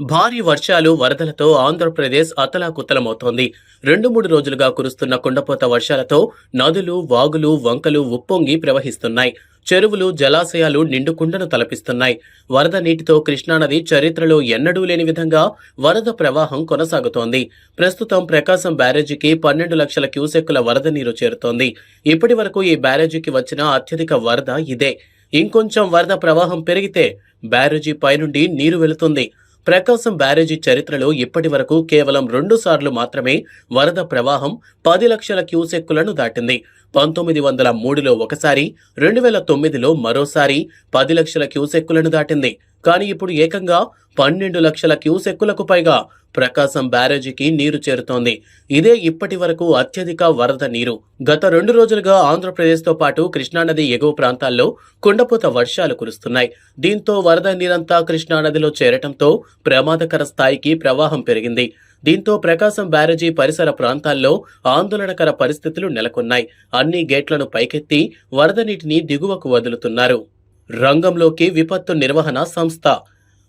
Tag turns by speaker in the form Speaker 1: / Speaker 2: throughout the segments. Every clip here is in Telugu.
Speaker 1: భారీ వర్షాలు వరదలతో ఆంధ్రప్రదేశ్ అతలాకుతలమవుతోంది. రెండు మూడు రోజులుగా కురుస్తున్న కుండపోత వర్షాలతో నదులు వాగులు వంకలు ఉప్పొంగి ప్రవహిస్తున్నాయి. చెరువులు జలాశయాలు నిండుకుండను తలపిస్తున్నాయి. వరద నీటితో కృష్ణానది చరిత్రలో ఎన్నడూ లేని విధంగా వరద ప్రవాహం కొనసాగుతోంది. ప్రస్తుతం ప్రకాశం బ్యారేజీకి పన్నెండు లక్షల క్యూసెక్కుల వరద నీరు చేరుతోంది. ఇప్పటి వరకు ఈ బ్యారేజీకి వచ్చిన అత్యధిక వరద ఇదే. ఇంకొంచెం వరద ప్రవాహం పెరిగితే బ్యారేజీ పైనుండి నీరు వెళుతుంది. ప్రకాశం బ్యారేజీ చరిత్రలో ఇప్పటి వరకు కేవలం రెండు సార్లు మాత్రమే వరద ప్రవాహం పది లక్షల క్యూసెక్కులను దాటింది. పంతొమ్మిది వందల మూడులో ఒకసారి రెండు వేల తొమ్మిదిలో మరోసారి పది లక్షల క్యూసెక్కులను దాటింది. కానీ ఇప్పుడు ఏకంగా పన్నెండు లక్షల క్యూసెక్కులకు పైగా ప్రకాశం బ్యారేజీకి నీరు చేరుతోంది. ఇదే ఇప్పటి వరకు అత్యధిక వరద నీరు. గత రెండు రోజులుగా ఆంధ్రప్రదేశ్తో పాటు కృష్ణానది ఎగువ ప్రాంతాల్లో కుండపోత వర్షాలు కురుస్తున్నాయి. దీంతో వరద నీరంతా కృష్ణానదిలో చేరటంతో ప్రమాదకర స్థాయికి ప్రవాహం పెరిగింది. దీంతో ప్రకాశం బ్యారేజీ పరిసర ప్రాంతాల్లో ఆందోళనకర పరిస్థితులు నెలకొన్నాయి. అన్ని గేట్లను పైకెత్తి వరద నీటిని దిగువకు వదులుతున్నారు. రంగంలోకి విపత్తు నిర్వహణ సంస్థ.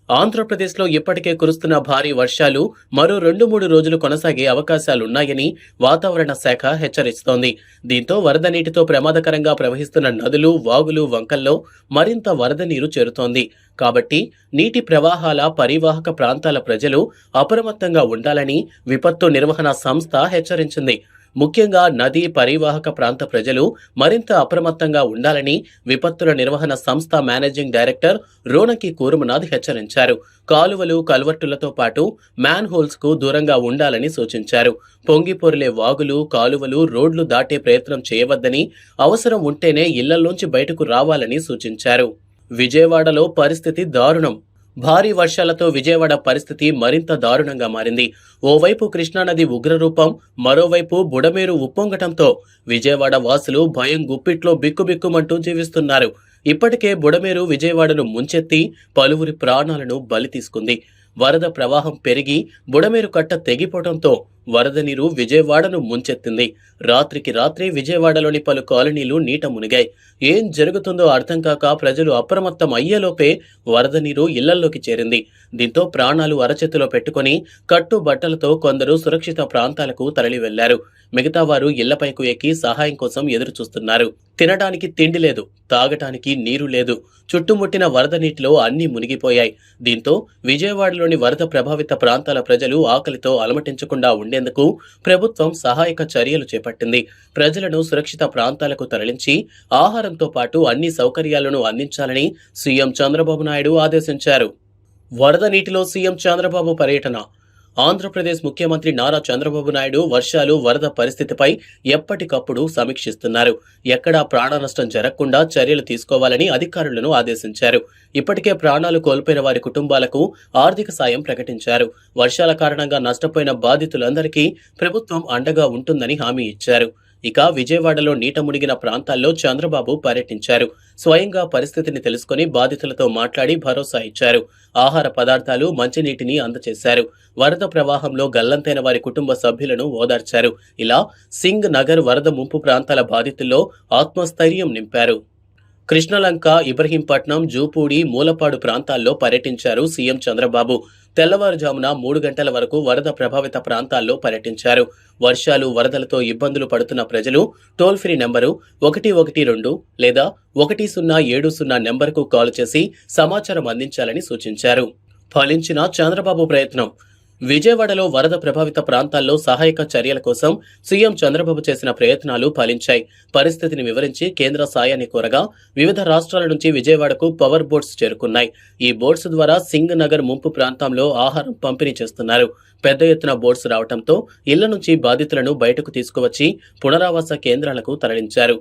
Speaker 1: ఆంధ్రప్రదేశ్లో ఇప్పటికే కురుస్తున్న భారీ వర్షాలు మరో రెండు మూడు రోజులు కొనసాగే అవకాశాలున్నాయని వాతావరణ శాఖ హెచ్చరిస్తోంది. దీంతో వరద నీటితో ప్రమాదకరంగా ప్రవహిస్తున్న నదులు వాగులు వంకల్లో మరింత వరద నీరు చేరుతోంది. కాబట్టి నీటి ప్రవాహాల పరివాహక ప్రాంతాల ప్రజలు అప్రమత్తంగా ఉండాలని విపత్తు నిర్వహణ సంస్థ హెచ్చరించింది. ముఖ్యంగా నదీ పరివాహక ప్రాంత ప్రజలు మరింత అప్రమత్తంగా ఉండాలని విపత్తుల నిర్వహణ సంస్థ మేనేజింగ్ డైరెక్టర్ రోనకి కూరుమనాథ్ హెచ్చరించారు. కాలువలు కల్వర్టులతో పాటు మ్యాన్ హోల్స్కు దూరంగా ఉండాలని సూచించారు. పొంగిపొరిలే వాగులు కాలువలు రోడ్లు దాటే ప్రయత్నం చేయవద్దని అవసరం ఉంటేనే ఇళ్ళలోంచి బయటకు రావాలని సూచించారు. విజయవాడలో పరిస్థితి దారుణం. భారీ వర్షాలతో విజయవాడ పరిస్థితి మరింత దారుణంగా మారింది. ఓవైపు కృష్ణానది ఉగ్రరూపం మరోవైపు బుడమేరు ఉప్పొంగటంతో విజయవాడ వాసులు భయం గుప్పిట్లో బిక్కుబిక్కుమంటూ జీవిస్తున్నారు. ఇప్పటికే బుడమేరు విజయవాడను ముంచెత్తి పలువురి ప్రాణాలను బలి తీసుకుంది. వరద ప్రవాహం పెరిగి బుడమేరు కట్ట తెగిపోవడంతో వరద నీరు విజయవాడను ముంచెత్తింది. రాత్రికి రాత్రి విజయవాడలోని పలు కాలనీలు నీట మునిగాయి. ఏం జరుగుతుందో అర్థం కాక ప్రజలు అప్రమత్తం అయ్యేలోపే వరద నీరు ఇళ్ళల్లోకి చేరింది. దీంతో ప్రాణాలు అరచేతిలో పెట్టుకుని కట్టు బట్టలతో కొందరు సురక్షిత ప్రాంతాలకు తరలి వెళ్ళారు మిగతా వారు ఇళ్ళపైకు ఎక్కి సహాయం కోసం ఎదురు చూస్తున్నారు తినడానికి తిండి లేదు తాగటానికి నీరు లేదు. చుట్టుముట్టిన వరద నీటిలో అన్నీ మునిగిపోయాయి. దీంతో విజయవాడలోని వరద ప్రభావిత ప్రాంతాల ప్రజలు ఆకలితో అలమటించకుండా ఉండే పొందేందుకు ప్రభుత్వం సహాయక చర్యలు చేపట్టింది. ప్రజలను సురక్షిత ప్రాంతాలకు తరలించి ఆహారంతో పాటు అన్ని సౌకర్యాలను అందించాలని సీఎం చంద్రబాబు నాయుడు ఆదేశించారు. వరద నీటిలో సీఎం చంద్రబాబు పర్యటన ఆంధ్రప్రదేశ్ ముఖ్యమంత్రి నారా చంద్రబాబు నాయుడు వర్షాలు వరద పరిస్థితిపై ఎప్పటికప్పుడు సమీక్షిస్తున్నారు. ఎక్కడా ప్రాణ నష్టం జరగకుండా చర్యలు తీసుకోవాలని అధికారులను ఆదేశించారు. ఇప్పటికే ప్రాణాలు కోల్పోయిన వారి కుటుంబాలకు ఆర్థిక సాయం ప్రకటించారు. వర్షాల కారణంగా నష్టపోయిన బాధితులందరికీ ప్రభుత్వం అండగా ఉంటుందని హామీ ఇచ్చారు. ఇక విజయవాడలో నీట మునిగిన ప్రాంతాల్లో చంద్రబాబు పర్యటించారు. స్వయంగా పరిస్థితిని తెలుసుకుని బాధితులతో మాట్లాడి భరోసా ఇచ్చారు. ఆహార పదార్థాలు మంచినీటిని అందజేశారు వరద ప్రవాహంలో గల్లంతైన వారి కుటుంబ సభ్యులను ఓదార్చారు. ఇలా సింగ్ నగర్ వరద ముంపు ప్రాంతాల బాధితుల్లో ఆత్మస్థైర్యం నింపారు. కృష్ణలంక ఇబ్రహీంపట్నం జూపూడి మూలపాడు ప్రాంతాల్లో పర్యటించారు సీఎం చంద్రబాబు. తెల్లవారుజామున మూడు గంటల వరకు వరద ప్రభావిత ప్రాంతాల్లో పర్యటించారు. వర్షాలు వరదలతో ఇబ్బందులు పడుతున్న ప్రజలు టోల్ ఫ్రీ నెంబరు ఒకటి ఒకటి రెండు లేదా ఒకటి సున్నా ఏడు సున్నా నెంబర్కు కాల్ చేసి సమాచారం అందించాలని సూచించారు. ఫలించిన చంద్రబాబు ప్రయత్నం విజయవాడలో వరద ప్రభావిత ప్రాంతాల్లో సహాయక చర్యల కోసం సీఎం చంద్రబాబు చేసిన ప్రయత్నాలు ఫలించాయి. పరిస్థితిని వివరించి కేంద్ర సాయాన్ని కోరగా వివిధ రాష్ట్రాల నుంచి విజయవాడకు పవర్ బోట్స్ చేరుకున్నాయి. ఈ బోట్స్ ద్వారా సింగ్ నగర్ ముంపు ప్రాంతంలో ఆహారం పంపిణీ చేస్తున్నారు. పెద్ద ఎత్తున బోట్స్ రావడంతో ఇళ్ళ నుంచి బాధితులను బయటకు తీసుకువచ్చి పునరావాస కేంద్రాలకు తరలించారు.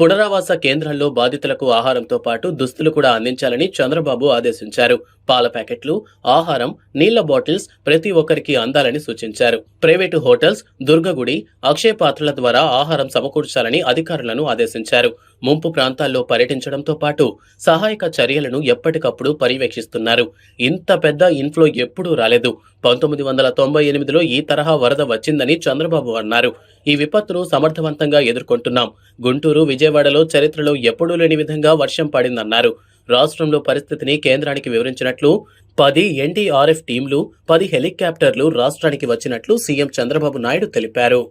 Speaker 1: పునరావాస కేంద్రాల్లో బాధితులకు ఆహారంతో పాటు దుస్తులు కూడా అందించాలని చంద్రబాబు ఆదేశించారు. పాల ప్యాకెట్లు ఆహారం నీళ్ళ బాటిల్స్ ప్రతి ఒక్కరికి అందాలని సూచించారు. ప్రైవేటు హోటల్స్ దుర్గగుడి అక్షయ పాత్రల ద్వారా ఆహారం సమకూర్చాలని అధికారులను ఆదేశించారు. ముంపు ప్రాంతాల్లో పర్యటించడంతో పాటు సహాయక చర్యలను ఎప్పటికప్పుడు పర్యవేక్షిస్తున్నారు. ఇంత పెద్ద ఇన్ఫ్లో ఎప్పుడూ రాలేదు. పంతొమ్మిది వందల తొంభై ఎనిమిదిలో ఈ తరహా వరద వచ్చిందని చంద్రబాబు అన్నారు. ఈ విపత్తును సమర్థవంతంగా ఎదుర్కొంటున్నాం. గుంటూరు విజయవాడలో చరిత్రలో ఎప్పుడూ లేని విధంగా వర్షం పడిందన్నారు. రాష్ట్రంలో పరిస్థితిని కేంద్రానికి వివరించినట్లు పది ఎన్డీఆర్ఎఫ్ టీంలు పది హెలికాప్టర్లు రాష్ట్రానికి వచ్చినట్లు సీఎం చంద్రబాబు నాయుడు తెలిపారు.